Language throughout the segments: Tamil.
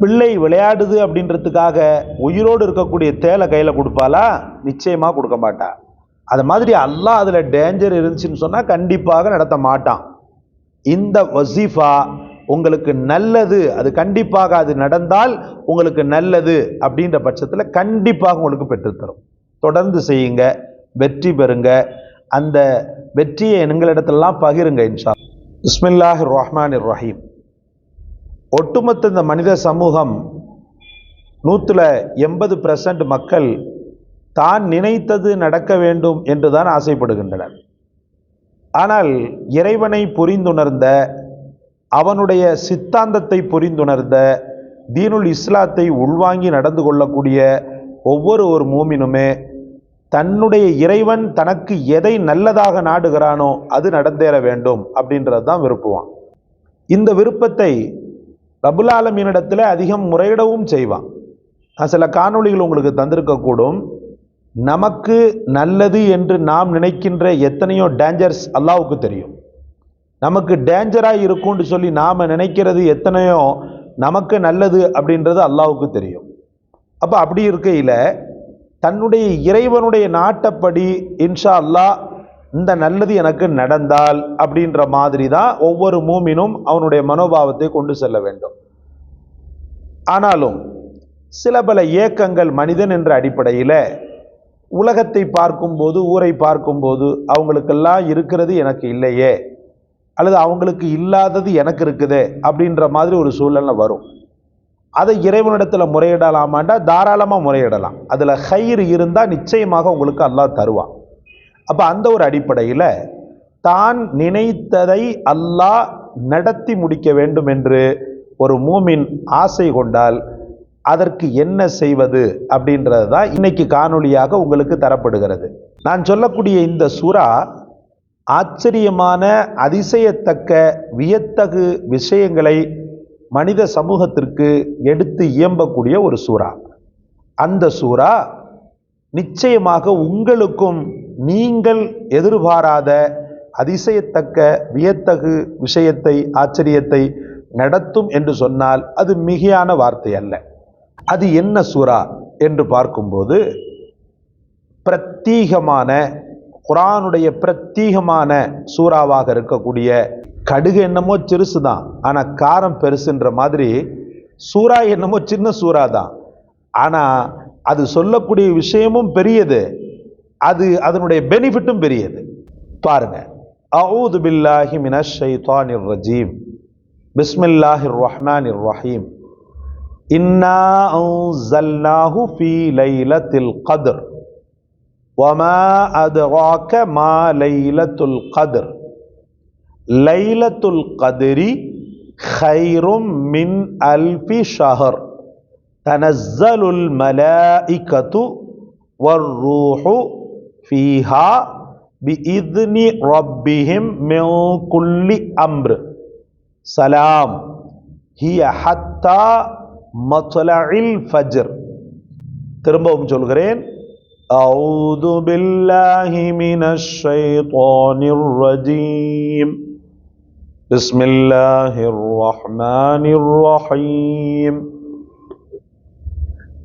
பிள்ளை விளையாடுது அப்படின்றதுக்காக உயிரோடு இருக்கக்கூடிய தேலை கையில் கொடுப்பாளா? நிச்சயமாக கொடுக்க மாட்டா. அது மாதிரி அல்லாஹ் அதில் டேஞ்சர் இருந்துச்சுன்னு சொன்னால் கண்டிப்பாக நடத்த மாட்டான். இந்த வசீஃபா உங்களுக்கு நல்லது அது கண்டிப்பாக அது நடந்தால் உங்களுக்கு நல்லது அப்படின்ற பட்சத்தில் கண்டிப்பாக உங்களுக்கு பெற்றுத்தரும். தொடர்ந்து செய்யுங்க வெற்றி பெறுங்க. அந்த வெற்றியை எங்களிடத்திலலாம் பகிருங்க இன்ஷா பிஸ்மில்லாஹ் ரஹ்மான் ரஹீம். ஒட்டுமொத்த இந்த மனித சமூகம் நூற்றில் எண்பது பர்சன்ட் மக்கள் தான் நினைத்தது நடக்க வேண்டும் என்று தான் ஆசைப்படுகின்றனர். ஆனால் இறைவனை புரிந்துணர்ந்த அவனுடைய சித்தாந்தத்தை புரிந்துணர்ந்த தீனுல் இஸ்லாத்தை உள்வாங்கி நடந்து கொள்ளக்கூடிய ஒவ்வொரு ஒரு மூமினுமே தன்னுடைய இறைவன் தனக்கு எதை நல்லதாக நாடுகிறானோ அது நடந்தேற வேண்டும் அப்படின்றது தான் விருப்புவான். இந்த விருப்பத்தை ரபுல் ஆலமீனிடத்தில் அதிகம் முறையிடவும் செய்வான். நான் சில காணொளிகள் உங்களுக்கு தந்திருக்கக்கூடும். நமக்கு நல்லது என்று நாம் நினைக்கின்ற எத்தனையோ டேஞ்சர்ஸ் அல்லாவுக்கு தெரியும். நமக்கு டேஞ்சராக இருக்கும்னு சொல்லி நாம் நினைக்கிறது எத்தனையோ நமக்கு நல்லது அப்படின்றது அல்லாவுக்கு தெரியும். அப்போ அப்படி இருக்கையில் தன்னுடைய இறைவனுடைய நாட்டப்படி இன்ஷா அல்லாஹ் இந்த நல்லது எனக்கு நடந்தால் அப்படின்ற மாதிரி தான் ஒவ்வொரு மூமினும் அவனுடைய மனோபாவத்தை கொண்டு செல்ல வேண்டும். ஆனாலும் சில பல இயக்கங்கள் மனிதன் என்ற அடிப்படையில் உலகத்தை பார்க்கும்போது ஊரை பார்க்கும்போது அவங்களுக்கெல்லாம் இருக்கிறது எனக்கு இல்லையே அல்லது அவங்களுக்கு இல்லாதது எனக்கு இருக்குது அப்படின்ற மாதிரி ஒரு சூழ்நிலை வரும். அதை இறைவனிடத்தில் முறையிடலாமாண்டா? தாராளமாக முறையிடலாம். அதில் ஹயிர் இருந்தால் நிச்சயமாக உங்களுக்கு அல்லாஹ் தருவான். அப்போ அந்த ஒரு அடிப்படையில் தான் நினைத்ததை அல்லாஹ் நடத்தி முடிக்க வேண்டும் என்று ஒரு மூமின் ஆசை கொண்டால் அதற்கு என்ன செய்வது அப்படின்றது தான் இன்னைக்கு காணொளியாக உங்களுக்கு தரப்படுகிறது. நான் சொல்லக்கூடிய இந்த சுறா ஆச்சரியமான அதிசயத்தக்க வியத்தகு விஷயங்களை மனித சமூகத்திற்கு எடுத்து இயம்பக்கூடிய ஒரு சூறா. அந்த சூறா நிச்சயமாக உங்களுக்கும் நீங்கள் எதிர்பாராத அதிசயத்தக்க வியத்தகு விஷயத்தை ஆச்சரியத்தை நடத்தும் என்று சொன்னால் அது மிகையான வார்த்தை அல்ல. அது என்ன சூறா என்று பார்க்கும்போது பிரத்தீகமான குரானுடைய பிரத்தீகமான சூறாவாக இருக்கக்கூடிய கடுகு என்னமோ சிறுசு தான் ஆனால் காரம் பெருசுன்ற மாதிரி சூறா என்னமோ சின்ன சூறா தான் ஆனால் அது சொல்லக்கூடிய விஷயமும் பெரியது. அது அதனுடைய பெனிஃபிட்டும் பெரியது பாருங்க அவுது பில்லாஹி மினஷ் ஷைத்தானிர் ரஜீம் பிஸ்மில்லாஹிர் ரஹ்மானிர் ரஹீம் இன்னா அன்ஸல்னாஹு ஃபீ லைலத்தில் கத்ர் وما أدراك ما ليلة القدر ليلة القدر خير من ألف شهر تنزل الملائكة والروح فيها بإذن ربهم من كل أمر سلام هي حتى مطلع الفجر திரும்பவும் சொல்கிறேன் أعوذ بالله من الشيطان الرجيم بسم الله الرحمن الرحيم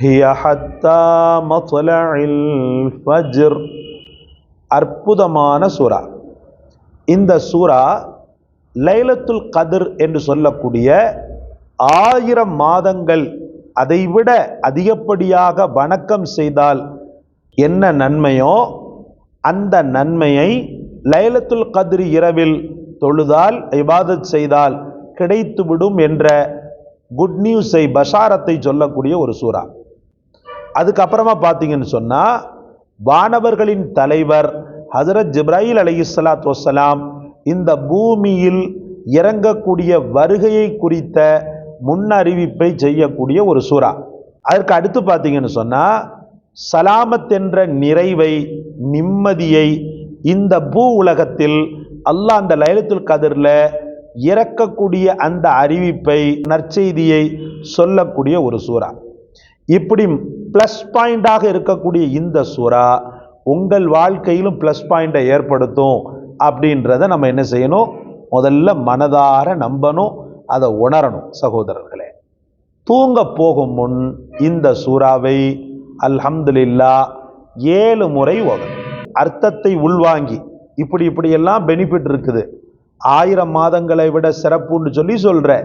ஹிய ஹத்தா மத்லஇல் ஃபஜ்ர். அற்புதமான சூறா. இந்த சூறா லைலத்துல் கதிர் என்று சொல்லக்கூடிய ஆயிரம் மாதங்கள் அதைவிட அதிகப்படியாக வணக்கம் செய்தால் என்ன நன்மையோ அந்த நன்மையை லைலத்துல் கதிர் இரவில் தொழுதால் இபாதத் செய்தால் கிடைத்துவிடும் என்ற குட் நியூஸை பஷாரத்தை சொல்லக்கூடிய ஒரு சூறா. அதுக்கப்புறமா பார்த்தீங்கன்னு சொன்னால் வானவர்களின் தலைவர் ஹசரத் ஜிப்ராஹில் அலி சலாத் வசலாம் இந்த பூமியில் இறங்கக்கூடிய வருகையை குறித்த முன்னறிவிப்பை செய்யக்கூடிய ஒரு சூறா. அதற்கு அடுத்து பார்த்தீங்கன்னு சொன்னால் சலாமத் என்ற நிறைவை நிம்மதியை இந்த பூ உலகத்தில் அல்லாஹ் அந்த லைலத்துல் கதிரில் இறக்கக்கூடிய அந்த அறிவிப்பை நற்செய்தியை சொல்லக்கூடிய ஒரு சூறா. இப்படி ப்ளஸ் பாயிண்டாக இருக்கக்கூடிய இந்த சுறா உங்கள் வாழ்க்கையிலும் ப்ளஸ் பாயிண்டை ஏற்படுத்தும் அப்படின்றத நம்ம என்ன செய்யணும்? முதல்ல மனதார நம்பணும் அதை உணரணும் சகோதரர்களே. தூங்க போகும் முன் இந்த சூறாவை அல்ஹம்துலில்லா ஏழு முறை ஓதணும் அர்த்தத்தை உள்வாங்கி. இப்படி இப்படியெல்லாம் பெனிஃபிட் இருக்குது. ஆயிரம் மாதங்களை விட சிறப்புன்னு சொல்லி சொல்ற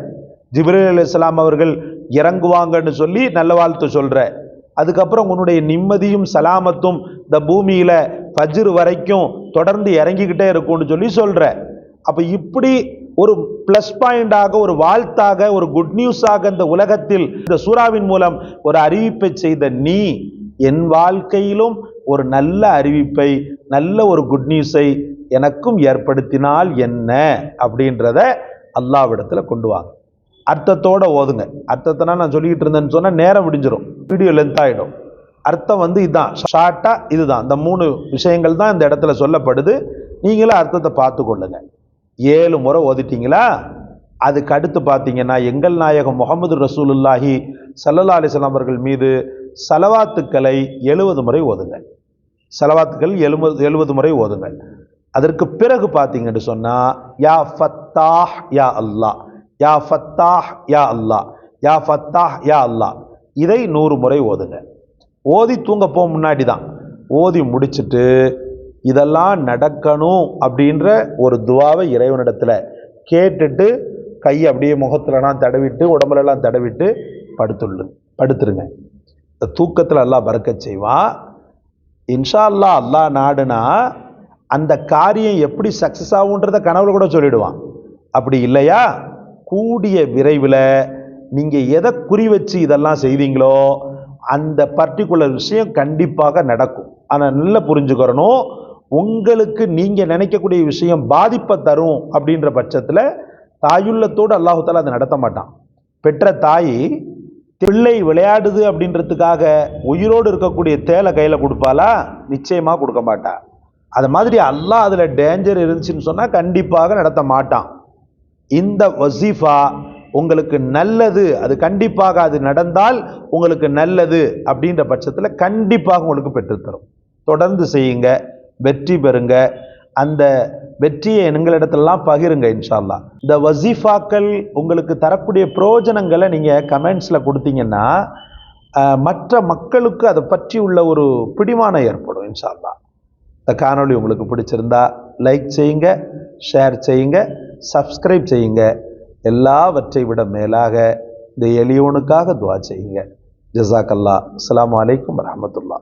ஜிப்ரீல் இஸ்லாம் அவர்கள் இறங்குவாங்கன்னு சொல்லி நல்ல வாழ்த்து சொல்கிற அதுக்கப்புறம் உன்னுடைய நிம்மதியும் சலாமத்தும் இந்த பூமியில் ஃபஜ்ர் வரைக்கும் தொடர்ந்து இறங்கிக்கிட்டே இருக்கும்னு சொல்லி சொல்கிற அப்போ இப்படி ஒரு ப்ளஸ் பாயிண்டாக ஒரு வாழ்த்தாக ஒரு குட் நியூஸாக இந்த உலகத்தில் இந்த சூறாவின் மூலம் ஒரு அறிவிப்பை செய்த நீ என் வாழ்க்கையிலும் ஒரு நல்ல அறிவிப்பை நல்ல ஒரு குட் நியூஸை எனக்கும் ஏற்படுத்தினால் என்ன? அப்படின்றத அல்லாவிடத்தில் கொண்டு வாங்க. அர்த்தத்தோட ஓதுங்க. அர்த்தத்தினா நான் சொல்லிக்கிட்டு இருந்தேன்னு சொன்னால் நேரம் விடிஞ்சிடும் வீடியோ லென்த் ஆகிடும் அர்த்தம் வந்து இதுதான் ஷார்ட்டாக இதுதான். இந்த மூணு விஷயங்கள் தான் இந்த இடத்துல சொல்லப்படுது. நீங்களும் அர்த்தத்தை பார்த்து கொள்ளுங்க ஏழு முறை ஓதிட்டீங்களா? அதுக்கு அடுத்து பார்த்தீங்கன்னா எங்கள் நாயகம் முகமது ரசூலுல்லாஹி சல்லல்லா அலிஸ்லாம் அவர்கள் மீது செலவாத்துக்களை எழுபது முறை ஓதுங்க. செலவாத்துக்கள் எழுபது எழுபது முறை ஓதுங்க அதற்கு பிறகு பார்த்தீங்கன்னு சொன்னால் யா ஃபத்தாஹ் யா அல்லாஹ். யா ஃபத்தாஹ் யா அல்லாஹ். யா ஃபத்தாஹ் யா அல்லாஹ். இதை நூறு முறை ஓதுங்க. ஓதி தூங்க போக முன்னாடி தான். ஓதி முடிச்சுட்டு இதெல்லாம் நடக்கணும் அப்படின்ற ஒரு துவாவை இறைவனிடத்தில் கேட்டுட்டு கையை அப்படியே முகத்துலலாம் தடவிட்டு உடம்புலலாம் தடவிட்டு படுத்துள்ளு. படுத்துருங்க. இந்த தூக்கத்தில் எல்லாம் பறக்கச் செய்வான் இன்ஷா அல்லா அல்லாஹ் நாடுனா அந்த காரியம் எப்படி சக்ஸஸ் ஆகுன்றத கனவுல கூட சொல்லிடுவான். அப்படி இல்லையா? கூடிய விரைவில் நீங்கள் எதை குறி வச்சு இதெல்லாம் செய்தீங்களோ அந்த பர்டிகுலர் விஷயம் கண்டிப்பாக நடக்கும். ஆனால் நல்லா புரிஞ்சுக்கிறணும் உங்களுக்கு நீங்கள் நினைக்கக்கூடிய விஷயம் பாதிப்பை தரும் அப்படின்ற பட்சத்தில் தாயுள்ளத்தோடு அல்லாஹு அதை நடத்த மாட்டான். பெற்ற தாய் பிள்ளை விளையாடுது அப்படின்றதுக்காக உயிரோடு இருக்கக்கூடிய தேலை கையில் கொடுப்பாளா? நிச்சயமாக கொடுக்க மாட்டா. அது மாதிரி அல்லாஹ் அதில் டேஞ்சர் இருந்துச்சுன்னு சொன்னால் கண்டிப்பாக நடத்த மாட்டான். இந்த வசீஃபா உங்களுக்கு நல்லது அது கண்டிப்பாக அது நடந்தால் உங்களுக்கு நல்லது அப்படின்ற பட்சத்தில் கண்டிப்பாக உங்களுக்கு பெற்றுத்தரும் தொடர்ந்து செய்யுங்க வெற்றி பெறுங்க. அந்த வெற்றியை எங்களிடத்திலலாம் பகிருங்க இன்ஷால்லா இந்த வசீஃபாக்கள் உங்களுக்கு தரக்கூடிய பிரயோஜனங்களை நீங்கள் கமெண்ட்ஸில் கொடுத்தீங்கன்னா மற்ற மக்களுக்கு அதை பற்றி உள்ள ஒரு பிடிமானம் ஏற்படும் இன்ஷா இந்த காணொளி உங்களுக்கு பிடிச்சிருந்தா லைக் செய்யுங்க. ஷேர் செய்யுங்க சப்ஸ்கிரைப் செய்யுங்க. எல்லாவற்றை விட மேலாக இந்த எளியோனுக்காக துவா செய்யுங்க. ஜசாக்கல்லா அஸ்ஸலாமு வலைக்கம் வரமத்துல்லா